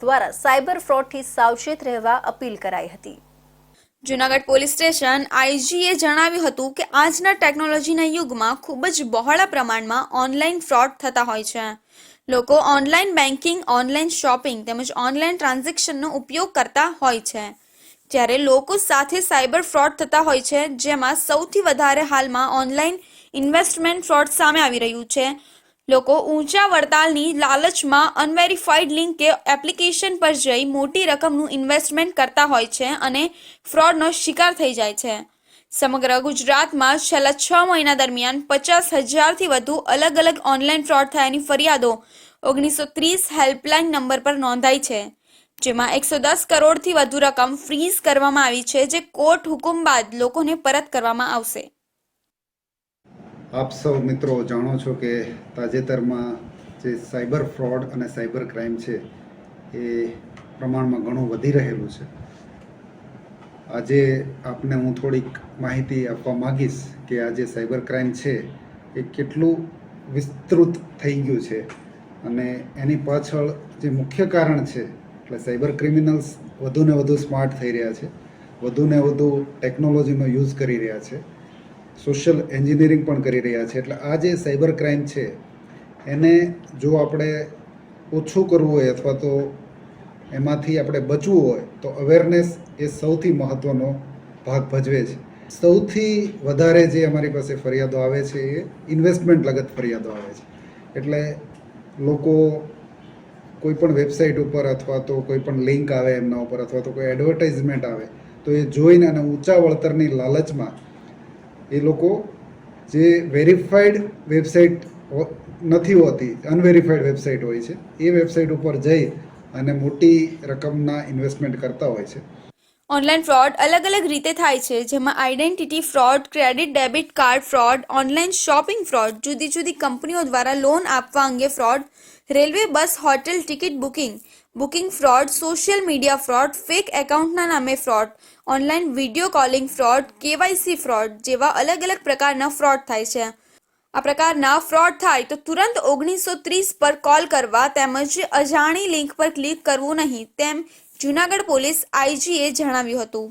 દ્વારા સાયબર ફ્રોડથી સાવચેત રહેવા અપીલ કરાઈ હતી. જુનાગઢ પોલીસ સ્ટેશન આઈજીએ જણાવ્યું હતું કે આજના ટેકનોલોજીના યુગમાં ખૂબ જ બહોળા પ્રમાણમાં ઓનલાઈન ફ્રોડ થતા હોય છે. લોકો ઓનલાઈન બેન્કિંગ ઓનલાઈન શોપિંગ તેમજ ઓનલાઈન ટ્રાન્ઝેક્શનનો ઉપયોગ કરતા હોય છે. જ્યારે લોકો સાથે સાયબર ફ્રોડ થતા હોય છે, જેમાં સૌથી વધારે હાલમાં ઓનલાઈન ઇન્વેસ્ટમેન્ટ ફ્રોડ સામે આવી રહ્યું છે. લોકો ઊંચા વડતાલની લાલચમાં અનવેરિફાઈડ લિંક કે એપ્લિકેશન પર જઈ મોટી રકમનું ઇન્વેસ્ટમેન્ટ કરતા હોય છે અને ફ્રોડનો શિકાર થઈ જાય છે. સમગ્ર ગુજરાતમાં છેલ્લા છ મહિના દરમિયાન પચાસ હજારથી વધુ અલગ અલગ ઓનલાઈન ફ્રોડ થયાની ફરિયાદો ઓગણીસો ત્રીસ હેલ્પલાઇન નંબર પર નોંધાઈ છે, જેમાં એકસો દસ કરોડથી વધુ રકમ ફ્રીઝ કરવામાં આવી છે, જે કોર્ટ હુકુમ બાદ લોકોને પરત કરવામાં આવશે. આપ સૌ મિત્રો જાણો છો કે તાજેતરમાં જે સાયબર ફ્રોડ અને સાયબર ક્રાઇમ છે, એ પ્રમાણમાં ઘણું વધી રહેલું છે. આજે આપને હું થોડીક માહિતી આપવા માગીશ કે આ જે સાયબર ક્રાઇમ છે, એ કેટલું વિસ્તૃત થઈ ગયું છે અને એની પાછળ જે મુખ્ય કારણ છે, એટલે સાયબર ક્રિમિનલ્સ વધુને વધુ સ્માર્ટ થઈ રહ્યા છે, વધુને વધુ ટેકનોલોજીનો યુઝ કરી રહ્યા છે. સોશિયલ એન્જિનિયરિંગ પણ કરી રહ્યા છે. એટલે આ જે સાયબર ક્રાઇમ છે, એને જો આપણે ઓછું કરવું હોય અથવા તો એમાંથી આપણે બચવું હોય, તો અવેરનેસ એ સૌથી મહત્ત્વનો ભાગ ભજવે છે. સૌથી વધારે જે અમારી પાસે ફરિયાદો આવે છે એ ઇન્વેસ્ટમેન્ટ લગત ફરિયાદો આવે છે. એટલે લોકો કોઈપણ વેબસાઇટ ઉપર અથવા તો કોઈપણ લિંક આવે એમના ઉપર અથવા તો કોઈ એડવર્ટાઇઝમેન્ટ આવે, તો એ જોઈને અને ઊંચા વળતરની લાલચમાં એ લોકો જે વેરીફાઈડ વેબસાઇટ નથી હોતી અનવેરીફાઈડ વેબસાઇટ હોય છે, એ વેબસાઇટ ઉપર જઈ અને મોટી રકમના ઇન્વેસ્ટમેન્ટ કરતા હોય છે. ઓનલાઈન ફ્રોડ અલગ અલગ રીતે થાય છે, જેમાં identity fraud credit debit card fraud online shopping fraud જુદી જુદી કંપનીઓ દ્વારા લોન આપવા અંગે fraud railway bus hotel ticket booking booking fraud, social media fraud, fake એકાઉન્ટના નામે fraud, online video calling fraud, KYC fraud જેવા અલગ અલગ પ્રકારના ફ્રોડ થાય છે. આ પ્રકારના ફ્રોડ થાય તો તુરંત ઓગણીસો ત્રીસ પર કોલ કરવા તેમજ અજાણી લિંક પર ક્લિક કરવું નહીં તેમ જૂનાગઢ પોલીસ આઈજીએ જણાવ્યું હતું.